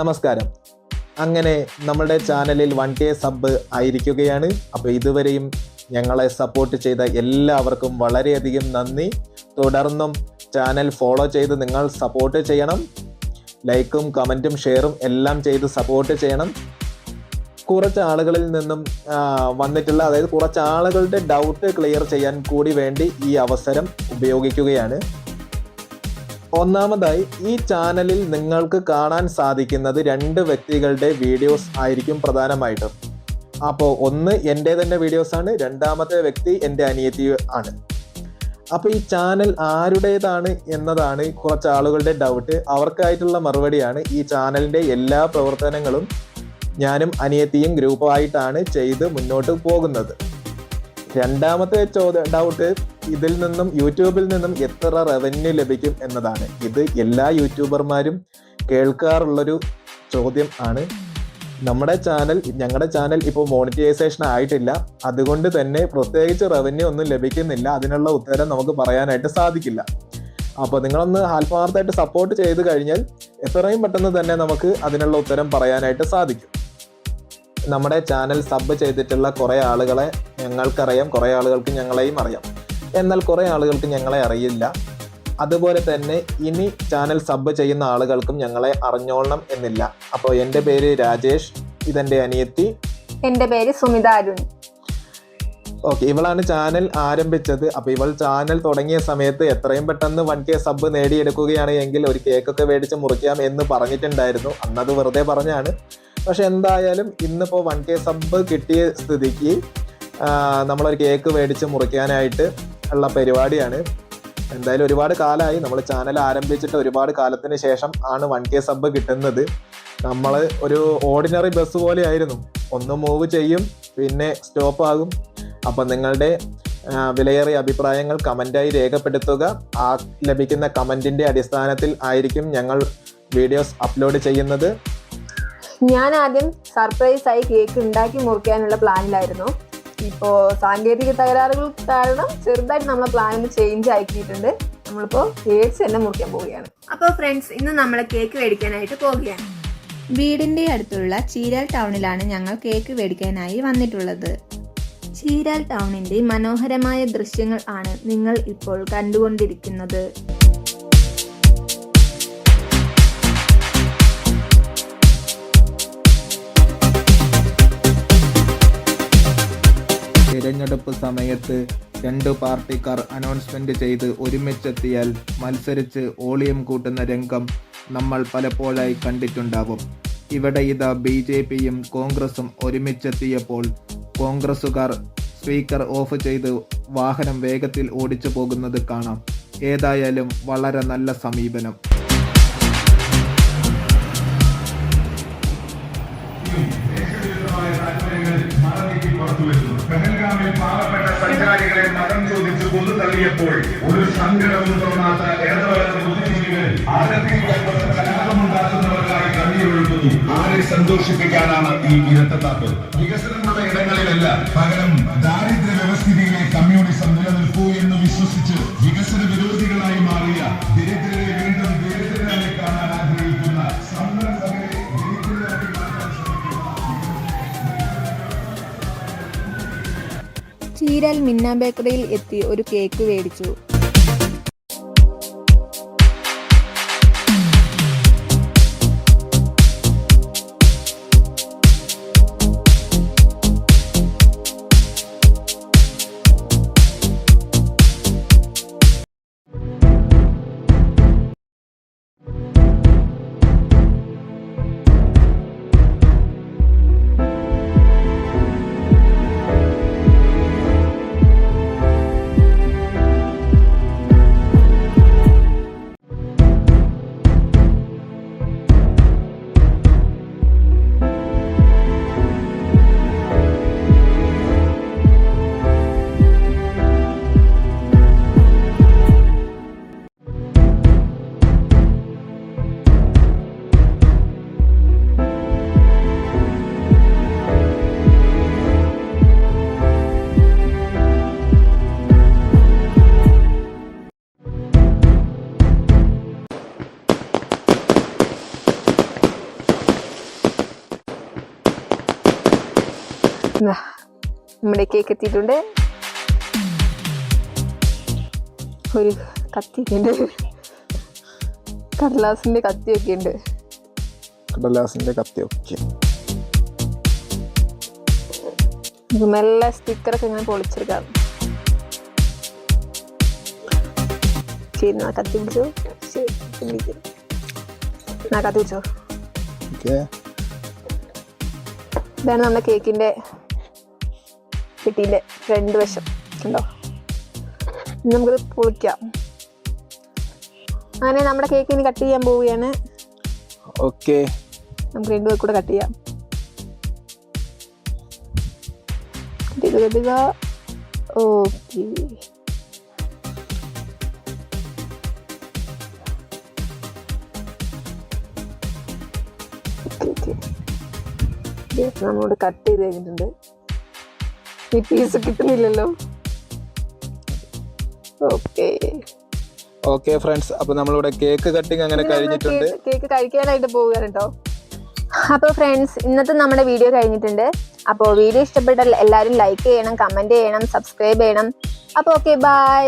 നമസ്കാരം. അങ്ങനെ നമ്മുടെ ചാനലിൽ വൺ കെ സബ് ആയിരിക്കുകയാണ്. അപ്പോൾ ഇതുവരെയും ഞങ്ങളെ സപ്പോർട്ട് ചെയ്ത എല്ലാവർക്കും വളരെയധികം നന്ദി. തുടർന്നും ചാനൽ ഫോളോ ചെയ്ത് നിങ്ങൾ സപ്പോർട്ട് ചെയ്യണം. ലൈക്കും കമന്റും ഷെയറും എല്ലാം ചെയ്ത് സപ്പോർട്ട് ചെയ്യണം. കുറച്ച് ആളുകളിൽ നിന്നും വന്നിട്ടുള്ള അതായത് കുറച്ച് ആളുകളുടെ ഡൗട്ട് ക്ലിയർ ചെയ്യാൻ കൂടി വേണ്ടി ഈ അവസരം ഉപയോഗിക്കുകയാണ്. ഒന്നാമതായി ഈ ചാനലിൽ നിങ്ങൾക്ക് കാണാൻ സാധിക്കുന്നത് രണ്ട് വ്യക്തികളുടെ വീഡിയോസ് ആയിരിക്കും പ്രധാനമായിട്ടും. അപ്പോൾ ഒന്ന് എന്റെ തന്നെ വീഡിയോസാണ് രണ്ടാമത്തെ വ്യക്തി എന്റെ അനിയത്തി ആണ്. അപ്പോൾ ഈ ചാനൽ ആരുടേതാണ് എന്നതാണ് കുറച്ച് ആളുകളുടെ ഡൗട്ട്. അവർക്കായിട്ടുള്ള മറുപടിയാണ് ഈ ചാനലിന്റെ എല്ലാ പ്രവർത്തനങ്ങളും ഞാനും അനിയത്തിയും ഗ്രൂപ്പായിട്ടാണ് ചെയ്ത് മുന്നോട്ട് പോകുന്നത്. രണ്ടാമത്തെ ചോദ്യ ഡൗട്ട് ഇതിൽ നിന്നും യൂട്യൂബിൽ നിന്നും എത്ര റവന്യൂ ലഭിക്കും എന്നതാണ്. ഇത് എല്ലാ യൂട്യൂബർമാരും കേൾക്കാറുള്ളൊരു ചോദ്യം ആണ്. നമ്മുടെ ചാനൽ ഞങ്ങളുടെ ചാനൽ ഇപ്പോൾ മോണിറ്റൈസേഷൻ ആയിട്ടില്ല. അതുകൊണ്ട് തന്നെ പ്രത്യേകിച്ച് റവന്യൂ ഒന്നും ലഭിക്കുന്നില്ല. അതിനുള്ള ഉത്തരം നമുക്ക് പറയാനായിട്ട് സാധിക്കില്ല. അപ്പോൾ നിങ്ങളൊന്ന് ആത്മാർത്ഥമായിട്ട് സപ്പോർട്ട് ചെയ്ത് കഴിഞ്ഞാൽ എത്രയും പെട്ടെന്ന് തന്നെ നമുക്ക് അതിനുള്ള ഉത്തരം പറയാനായിട്ട് സാധിക്കും. നമ്മുടെ ചാനൽ സബ് ചെയ്തിട്ടുള്ള കുറേ ആളുകളെ ഞങ്ങൾക്കറിയാം. കുറേ ആളുകൾക്ക് ഞങ്ങളെയും അറിയാം. എന്നാൽ കുറേ ആളുകൾക്ക് ഞങ്ങളെ അറിയില്ല. അതുപോലെ തന്നെ ഇനി ചാനൽ സബ് ചെയ്യുന്ന ആളുകൾക്കും ഞങ്ങളെ അറിഞ്ഞോളണം എന്നില്ല. അപ്പോൾ എന്റെ പേര് രാജേഷ് ഇതെന്റെ അനിയത്തി. എന്റെ പേര് സുമിത അരുൺ. ഓക്കെ ഇവളാണ് ചാനൽ ആരംഭിച്ചത്. അപ്പോൾ ഇവൾ ചാനൽ തുടങ്ങിയ സമയത്ത് എത്രയും പെട്ടെന്ന് വൺ കെ സബ് നേടിയെടുക്കുകയാണ് എങ്കിൽ ഒരു കേക്കൊക്കെ മേടിച്ച് മുറിക്കാം എന്ന് പറഞ്ഞിട്ടുണ്ടായിരുന്നു. അന്നത് വെറുതെ പറഞ്ഞാണ്. പക്ഷെ എന്തായാലും ഇന്നിപ്പോൾ വൺ കെ സബ് കിട്ടിയ സ്ഥിതിക്ക് നമ്മളൊരു കേക്ക് മേടിച്ച് മുറിക്കാനായിട്ട് ഉള്ള പരിപാടിയാണ്. എന്തായാലും ഒരുപാട് കാലമായി നമ്മൾ ചാനൽ ആരംഭിച്ചിട്ട് ഒരുപാട് കാലത്തിന് ശേഷം ആണ് വൺ കെ സബ് കിട്ടുന്നത്. നമ്മൾ ഒരു ഓർഡിനറി ബസ് പോലെ ആയിരുന്നു ഒന്ന് മൂവ് ചെയ്യും പിന്നെ സ്റ്റോപ്പ് ആകും. അപ്പം നിങ്ങളുടെ വിലയേറിയ അഭിപ്രായങ്ങൾ കമന്റായി രേഖപ്പെടുത്തുക. ആ ലഭിക്കുന്ന കമന്റിന്റെ അടിസ്ഥാനത്തിൽ ആയിരിക്കും ഞങ്ങൾ വീഡിയോസ് അപ്ലോഡ് ചെയ്യുന്നത്. ഞാൻ ആദ്യം സർപ്രൈസ് ആയി കേക്ക് ഉണ്ടാക്കി മുറിക്കാനുള്ള പ്ലാനിലായിരുന്നു ഇപ്പോ സാങ്കേതിക തകരാറുകൾ കാരണം ചെറുതായിട്ട് നമ്മളെ പ്ലാൻ ഒന്ന് ചേഞ്ച് ആക്കിയിട്ടുണ്ട് നമ്മളിപ്പോ കേക്ക്സ് തന്നെ മുറിക്കാൻ പോവുകയാണ്. അപ്പോൾ ഫ്രണ്ട്സ് ഇന്ന് നമ്മൾ കേക്ക് മേടിക്കാനായിട്ട് പോവുകയാണ്. വീടിന്റെ അടുത്തുള്ള ചീരാൽ ടൗണിലാണ് ഞങ്ങൾ കേക്ക് മേടിക്കാനായി വന്നിട്ടുള്ളത്. ചീരാൽ ടൗണിന്റെ മനോഹരമായ ദൃശ്യങ്ങൾ ആണ് നിങ്ങൾ ഇപ്പോൾ കണ്ടുകൊണ്ടിരിക്കുന്നത്. തിരഞ്ഞെടുപ്പ് സമയത്ത് രണ്ട് പാർട്ടിക്കാർ അനൗൺസ്മെന്റ് ചെയ്ത് ഒരുമിച്ചെത്തിയാൽ മത്സരിച്ച് ഓളിയം കൂട്ടുന്ന രംഗം നമ്മൾ പലപ്പോഴായി കണ്ടിട്ടുണ്ടാവും. ഇവിടെ ഇതാ ബി ജെ പിയും കോൺഗ്രസും ഒരുമിച്ചെത്തിയപ്പോൾ കോൺഗ്രസുകാർ സ്പീക്കർ ഓഫ് ചെയ്ത് വാഹനം വേഗത്തിൽ ഓടിച്ചു പോകുന്നത് കാണാം. ഏതായാലും വളരെ നല്ല സമീപനം. സഞ്ചാരികളെ മതം ചോദിച്ച് ഒരു സങ്കടവും തോന്നാത്ത ബുദ്ധിജീവികൾ ആരെ സന്തോഷിപ്പിക്കാനാണ് ഈ ഇരട്ടത്താപ്പ് വികസനമുള്ള ഇടങ്ങളിലല്ല പകരം ദാരിദ്ര്യ ചീരാൽ മിന്ന ബേക്കറിയിൽ എത്തി ഒരു കേക്ക് മേടിച്ചു. നമ്മുടെ കേക്ക് എത്തിയിട്ടുണ്ട്. ഒരു കത്തിയൊക്കെ ഉണ്ട് കടലാസിന്റെ കത്തിയൊക്കെ ഉണ്ട് കടലാസിന്റെ കത്തിയൊക്കെ നല്ല സ്റ്റിക്കറൊക്കെ ഇങ്ങനെ പൊളിച്ചെടുക്കാം. ശരി നാ കത്തി പിടിച്ചോ? ശരി നാ കത്തി പിടിച്ചോ? ഇതാണ് നമ്മുടെ കേക്കിന്റെ പെട്ടിന്റെ ഫ്രണ്ട് വശം. ഉണ്ടോ നമുക്കത് പൊളിക്കാം. അങ്ങനെ നമ്മുടെ കേക്ക് ഇനി കട്ട് ചെയ്യാൻ പോവുകയാണ്. ഓക്കെ നമുക്ക് രണ്ടു കൂടെ കട്ട് ചെയ്യാം. നമ്മോട് ഓക്കെ നമ്മളോട് കട്ട് ചെയ്ത് കഴിഞ്ഞിട്ടുണ്ട്. ഈ പീസ് കിട്ടുന്നില്ലല്ലോ. ഓക്കെ ഓക്കെ ഫ്രണ്ട്സ് അപ്പൊ നമ്മളിവിടെ കേക്ക് കട്ടിങ് അങ്ങനെ കഴിഞ്ഞിട്ടുണ്ട്. കേക്ക് കഴിക്കാനായിട്ട് പോവുകയാണ് കേട്ടോ അപ്പോൾ ഫ്രണ്ട്സ് ഇന്നത്തെ നമ്മുടെ വീഡിയോ കഴിഞ്ഞിട്ടുണ്ട്. അപ്പോൾ വീഡിയോ ഇഷ്ടപ്പെട്ടാൽ എല്ലാവരും ലൈക്ക് ചെയ്യണം കമന്റ് ചെയ്യണം സബ്സ്ക്രൈബ് ചെയ്യണം. അപ്പോൾ ഓക്കെ ബൈ